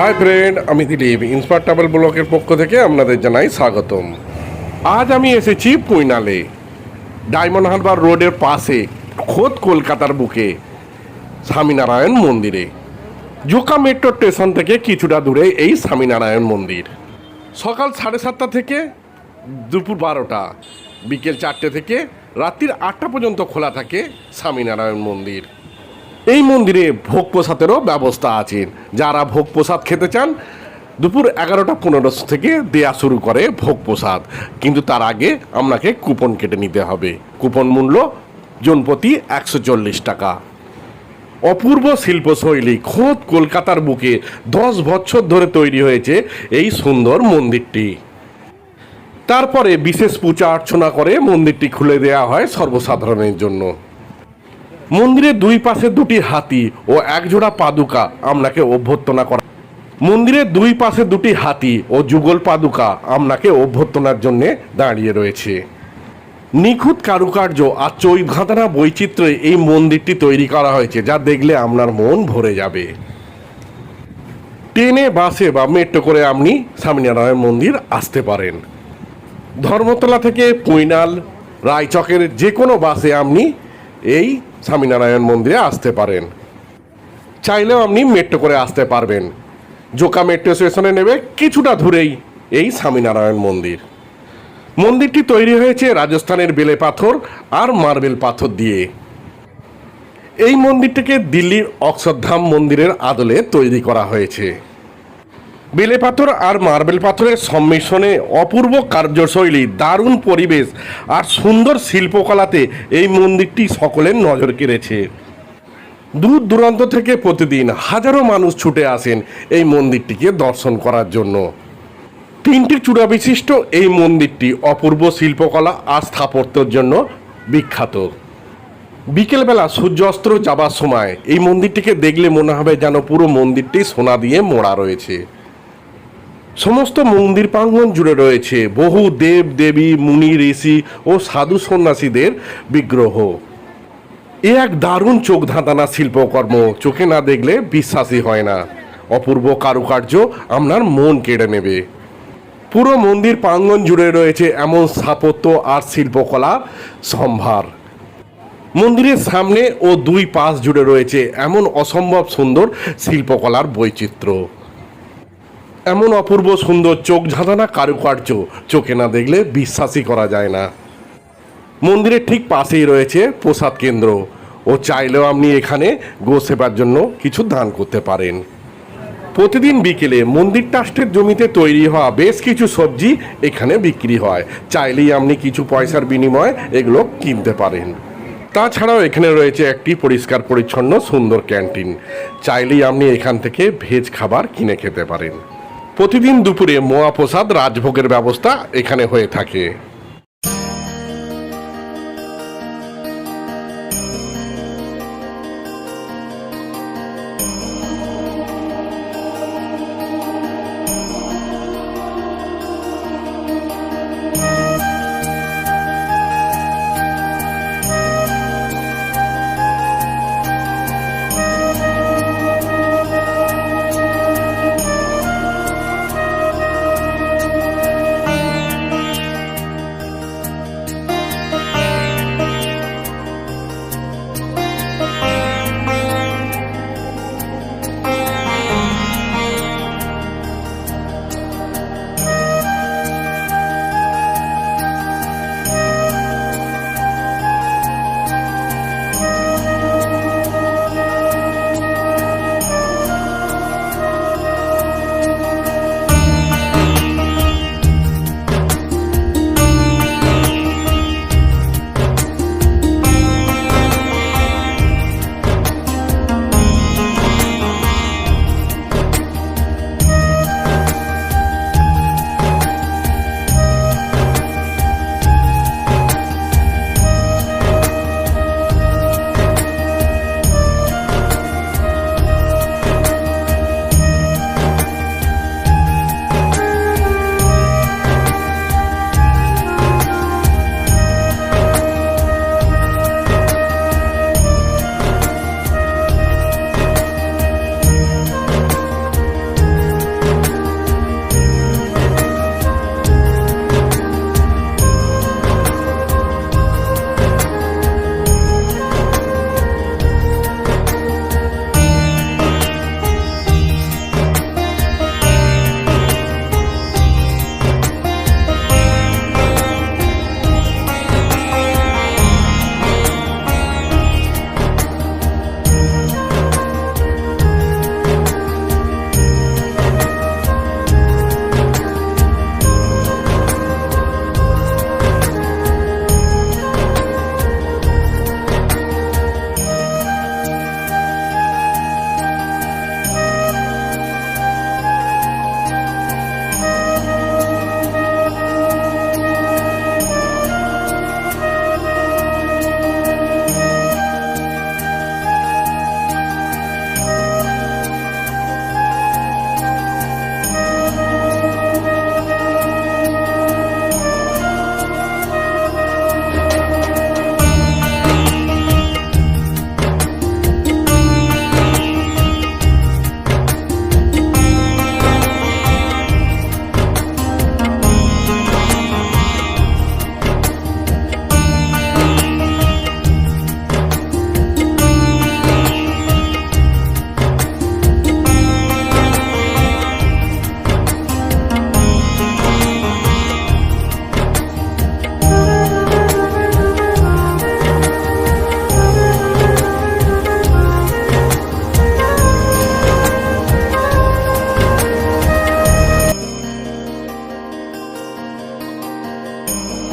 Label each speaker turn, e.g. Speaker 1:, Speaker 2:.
Speaker 1: Hi friend, আমি Dilip inspire travel ব্লকের পক্ষ থেকে আপনাদের জানাই স্বাগতম। আজ আমি এসেছি পুইনালে, ডায়মন্ড হারবার রোডের পাশে, খোদ কলকাতার বুকে, স্বামীনারায়ণ মন্দিরে। জোকা মেট্রো স্টেশন থেকে কিছুটা দূরে এই স্বামীনারায়ণ মন্দির। সকাল সাড়ে সাতটা থেকে দুপুর বারোটা, বিকেল চারটে থেকে রাত্রির আটটা পর্যন্ত খোলা থাকে স্বামীনারায়ণ মন্দির। এই মন্দিরে ভোগ প্রসাদেরও ব্যবস্থা আছে। যারা ভোগ প্রসাদ খেতে চান, দুপুর এগারোটা পনেরো থেকে দেয়া শুরু করে ভোগ প্রসাদ। কিন্তু তার আগে আপনাকে কুপন কেটে নিতে হবে। কুপন মূল্য জনপ্রতি একশো চল্লিশ টাকা। অপূর্ব শিল্পশৈলী খোদ কলকাতার বুকে দশ বছর ধরে তৈরি হয়েছে এই সুন্দর মন্দিরটি। তারপরে বিশেষ পূজা অর্চনা করে মন্দিরটি খুলে দেওয়া হয় সর্বসাধারণের জন্য। মন্দিরের দুই পাশে দুটি হাতি ও একজোড়া পাদুকা আপনাকে অভ্যর্থনা করা মন্দিরের দুই পাশে দুটি হাতি ও যুগল পাদুকা আপনাকে অভ্যর্থনার জন্য দাঁড়িয়ে রয়েছে। নিখুঁত কারুকার্য আর চৈঘাতানা বৈচিত্র্যে এই মন্দিরটি তৈরি করা হয়েছে, যা দেখলে আপনার মন ভরে যাবে। ট্রেনে, বাসে বা মেট্রো করে আপনি স্বামীনারায়ণ মন্দির আসতে পারেন। ধর্মতলা থেকে পুইনাল রায়চকের যে কোনো বাসে আপনি এই স্বামীনারায়ণ মন্দিরে আসতে পারেন। চাইলেও আপনি মেট্রো করে আসতে পারবেন। জোকা মেট্রো স্টেশনে নেবে কিছুটা দূরেই এই স্বামীনারায়ণ মন্দির। মন্দিরটি তৈরি হয়েছে রাজস্থানের বেলে পাথর আর মার্বেল পাথর দিয়ে। এই মন্দিরটিকে দিল্লির অক্ষরধাম মন্দিরের আদলে তৈরি করা হয়েছে। বেলে পাথর আর মার্বেল পাথরের সম্মিশ্রণে অপূর্ব কার্যশৈলী, দারুণ পরিবেশ আর সুন্দর শিল্পকলাতে এই মন্দিরটি সকলের নজর কেড়েছে। দূর দূরান্ত থেকে প্রতিদিন হাজারো মানুষ ছুটে আসেন এই মন্দিরটিকে দর্শন করার জন্য। তিনটি চূড়া বিশিষ্ট এই মন্দিরটি অপূর্ব শিল্পকলা আর স্থাপত্যর জন্য বিখ্যাত। বিকেলবেলা সূর্যাস্ত যাবার সময় এই মন্দিরটিকে দেখলে মনে হবে যেন পুরো মন্দিরটি সোনা দিয়ে মোড়া রয়েছে। সমস্ত মন্দির প্রাঙ্গণ জুড়ে রয়েছে বহু দেব, দেবী, মুনি, ঋষি ও সাধু সন্ন্যাসীদের বিগ্রহ। এ এক দারুণ চোখ ধাঁধানা শিল্পকর্ম, চোখে না দেখলে বিশ্বাসই হয় না। অপূর্ব কারুকার্য আপনার মন কেড়ে নেবে। পুরো মন্দির প্রাঙ্গণ জুড়ে রয়েছে এমন স্থাপত্য আর শিল্পকলা সম্ভার। মন্দিরের সামনে ও দুই পাশ জুড়ে রয়েছে এমন অসম্ভব সুন্দর শিল্পকলার বৈচিত্র্য। এমন অপূর্ব সুন্দর চোখ ঝাঁধানা কারুকার্য? চোখে না দেখলে বিশ্বাসই করা যায় না। মন্দিরের ঠিক পাশেই রয়েছে প্রসাদ কেন্দ্র। ও চাইলেও আপনি এখানে গো সেবার জন্য কিছু দান করতে পারেন। প্রতিদিন বিকেলে মন্দির ট্রাস্টের জমিতে তৈরি হওয়া বেশ কিছু সবজি এখানে বিক্রি হয়। চাইলেই আপনি কিছু পয়সার বিনিময়ে এগুলো কিনতে পারেন। তাছাড়াও এখানে রয়েছে একটি পরিষ্কার পরিচ্ছন্ন সুন্দর ক্যান্টিন। চাইলেই আপনি এখান থেকে ভেজ খাবার কিনে খেতে পারেন। প্রতিদিন দুপুরে মোয়া প্রসাদ রাজভোগের ব্যবস্থা এখানে হয়ে থাকে। Thank you.